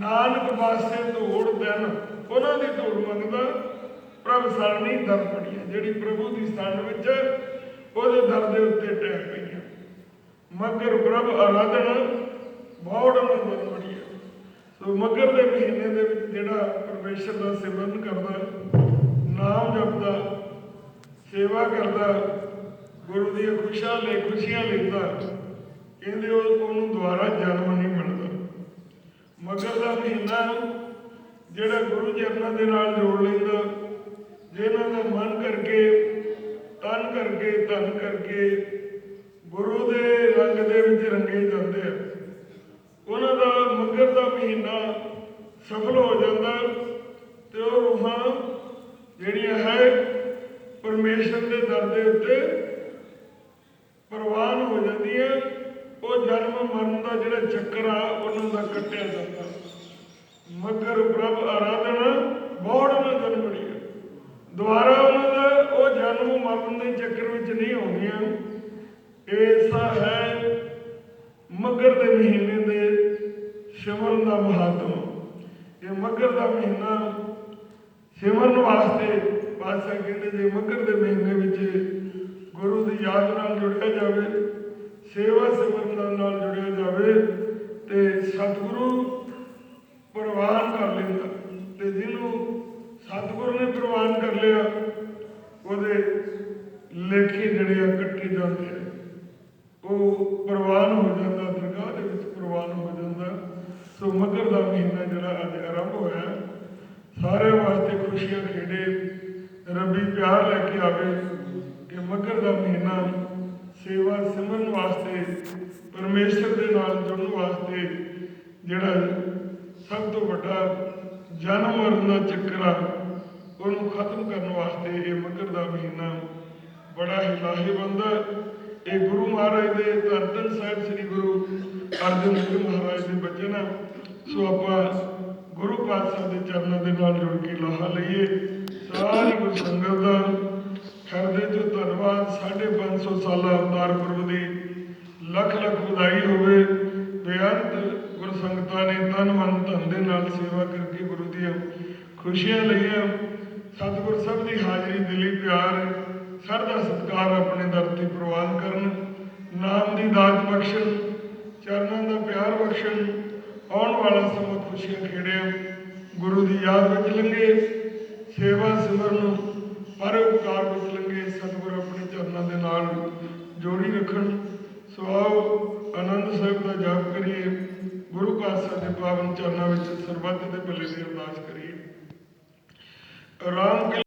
ਨਾਨਕ ਵਾਸਤੇ ਧੂੜ ਦਿਨ, ਉਹਨਾਂ ਦੀ ਧੂੜ ਮੰਗਦਾ ਪ੍ਰਭ ਸਰਣੀ ਦਰ ਪੜੀਆਂ ਜਿਹੜੀ ਪ੍ਰਭੂ ਦੀ ਸਰਨ ਵਿੱਚ ਉਹਦੇ ਦਰ ਦੇ ਉੱਤੇ ਟੈਕ ਪਈਆਂ ਮਗਰ ਪ੍ਰਭ ਆਰਾਧਨ ਬੌੜ ਨੂੰ ਦਰ ਪੜੀਆਂ ਸੋ ਮਗਰ ਦੇ ਮਹੀਨੇ ਦੇ ਵਿੱਚ ਜਿਹੜਾ ਪਰਮੇਸ਼ਰ ਦਾ ਸਿਮਰਨ ਕਰਦਾ, ਨਾਮ ਜਪਦਾ, ਸੇਵਾ ਕਰਦਾ, ਗੁਰੂ ਦੀਆਂ ਖੁਸ਼ੀਆਂ ਲਈ ਖੁਸ਼ੀਆਂ ਲੈਂਦਾ ਕਹਿੰਦੇ ਉਹ ਉਹਨੂੰ ਦੁਬਾਰਾ ਜਨਮ ਨਹੀਂ ਮਿਲਦਾ ਮਗਰ ਦਾ ਮਹੀਨਾ ਜਿਹੜਾ ਗੁਰੂ ਚਰਨਾਂ ਦੇ ਨਾਲ ਜੋੜ ਲੈਂਦਾ ਜਿਹਨਾਂ ਦਾ ਮਨ ਕਰਕੇ, ਤਨ ਕਰਕੇ, ਧਨ ਕਰਕੇ ਗੁਰੂ ਦੇ ਰੰਗ ਦੇ ਵਿੱਚ ਰੰਗੇ ਜਾਂਦੇ ਆ, ਉਹਨਾਂ ਦਾ ਮਗਰ ਦਾ ਮਹੀਨਾ ਸਫਲ ਹੋ ਜਾਂਦਾ ਤੇ ਉਹ ਰੂਹਾਂ ਜਿਹੜੀਆਂ ਹੈ, ਪਰਮੇਸ਼ਰ ਦੇ ਦਰ ਦੇ ਉੱਤੇ ਪ੍ਰਵਾਨ ਹੋ ਜਾਂਦੀਆਂ, ਉਹ ਜਨਮ ਮਰਨ ਦਾ ਜਿਹੜਾ ਚੱਕਰ ਆ, ਉਹਨਾਂ ਦਾ ਕੱਟਿਆ ਜਾਂਦਾ। ਮਗਰ ਪ੍ਰਭ ਆਰਾਧਨਾ, ਬੋੜ ਨਾ ਜਨਮੜੀ ਦੁਆਰਾ ਉਹਨਾਂ ਦਾ ਉਹ ਜਨਮ ਮਰਨ ਦੇ ਚੱਕਰ ਵਿੱਚ ਨਹੀਂ ਆਉਂਦੀਆਂ। ਐਸਾ ਹੈ ਮਗਰ ਦੇ ਮਹੀਨੇ ਦੇ ਸਿਵਨ ਦਾ ਮਹੱਤਵ ਇਹ ਮਗਰ ਦਾ ਮਹੀਨਾ ਸਿਵਨ ਵਾਸਤੇ ਪਾਤਸ਼ਾਹ ਕਹਿੰਦੇ ਜੇ ਮਗਰ ਦੇ ਮਹੀਨੇ ਵਿੱਚ ਗੁਰੂ ਦੀ ਯਾਦ ਨਾਲ ਜੁੜਿਆ ਜਾਵੇ, ਸੇਵਾ ਸਿਮਰਨ ਨਾਲ ਜੁੜਿਆ ਜਾਵੇ ਤੇ ਸਤਿਗੁਰੂ ਪ੍ਰਵਾਨ ਕਰ ਲੈਂਦਾ ਤੇ ਜਿਹਨੂੰ ਸਤਿਗੁਰੂ ਨੇ ਪ੍ਰਵਾਨ ਕਰ ਲਿਆ ਉਹਦੇ ਲੇਖੇ ਕੱਟੇ ਜਾਂਦੇ ਆ। ਉਹ ਪ੍ਰਵਾਨ ਹੋ ਜਾਂਦਾ, ਦਰਗਾਹ ਦੇ ਵਿੱਚ ਪ੍ਰਵਾਨ ਹੋ ਜਾਂਦਾ। ਸੋ ਮਗਰ ਦਾ ਮਹੀਨਾ ਜਿਹੜਾ ਅੱਜ ਆਰੰਭ ਹੋਇਆ ਸਾਰਿਆਂ ਵਾਸਤੇ ਖੁਸ਼ੀਆਂ ਖੇੜੇ ਰੱਬੀ ਪਿਆਰ ਲੈ ਕੇ ਆਵੇ ਕਿ ਮਗਰ ਦਾ ਮਹੀਨਾ ਸੇਵਾ ਸਿਮਰਨ ਵਾਸਤੇ, ਪਰਮੇਸ਼ਰ ਦੇ ਨਾਲ ਜੁੜਨ ਵਾਸਤੇ ਜਿਹੜਾ ਸਭ ਤੋਂ ਵੱਡਾ ਜਨਮ ਮਰਨ ਦਾ ਚੱਕਰ ਆ, ਉਹਨੂੰ ਖਤਮ ਕਰਨ ਵਾਸਤੇ ਇਹ ਮਕਰ ਦਾ ਮਹੀਨਾ ਬੜਾ ਹੀ ਲਾਹੇਵੰਦ ਇਹ ਗੁਰੂ ਮਹਾਰਾਜ ਦੇ ਧੰਨ ਸਾਹਿਬ ਸ੍ਰੀ ਗੁਰੂ ਅਰਜਨ ਦੇਵ ਮਹਾਰਾਜ ਦੇ ਬਚਨ ਸੋ ਆਪਾਂ ਗੁਰੂ ਪਾਤਸ਼ਾਹ ਦੇ ਚਰਨਾਂ ਦੇ ਨਾਲ ਜੁੜ ਕੇ ਲਾਹਾ ਲਈਏ। ਸਾਰੀ ਗੁਰ ਸੰਗਤ ਦਾ ਕਰਦੇ ਜੋ ਧੰਨਵਾਦ 550 ਸਾਲਾ ਅਵਤਾਰ ਪੁਰਬ ਦੀ ਲੱਖ ਲੱਖ ਵਧਾਈ ਹੋਵੇ। ਬੇਅੰਤ ਗੁਰ ਸੰਗਤਾਂ ਨੇ ਤਨ ਮਨ ਧਨ ਦੇ ਨਾਲ ਸੇਵਾ ਕਰਕੇ ਗੁਰੂ ਦੀਆਂ ਖੁਸ਼ੀਆਂ ਲਈਆਂ। ਸਤਿਗੁਰ ਸਭ ਦੀ ਹਾਜ਼ਰੀ ਦਿਲੀ ਪਿਆਰ ਸਰਦਾ ਸਤਕਾਰ ਆਪਣੇ ਦਰ ਤੇ ਪ੍ਰਵਾਨ ਕਰਨ, ਨਾਮ ਦੀ ਦਾਤ ਬਖਸ਼ਣ, ਚਰਨਾਂ ਦਾ ਪਿਆਰ ਬਖਸ਼ਣ, ਆਉਣ ਵਾਲਾ ਸਮਾਂ ਖੁਸ਼ੀਆਂ ਖੇੜਿਆ, ਗੁਰੂ ਦੀ ਯਾਦ ਵਿੱਚ ਲੰਘੇ, ਸੇਵਾ ਸਿਮਰਨ ਪਰਉਪਕਾਰ ਵਿੱਚ ਲੰਘੇ, ਸਤਿਗੁਰ ਆਪਣੇ ਚਰਨਾਂ ਦੇ ਨਾਲ ਜੋੜੀ ਰੱਖਣ ਸੋ ਆਓ ਆਨੰਦ ਸਾਹਿਬ ਦਾ ਜਾਪ ਕਰੀਏ, ਗੁਰੂ ਪਾਤਸ਼ਾਹ ਦੇ ਪਾਵਨ ਚਰਨਾਂ ਵਿੱਚ ਸਰਬੱਤ ਦੇ ਭਲੇ ਦੀ ਅਰਦਾਸ ਕਰੀਏ। ਰਾਮ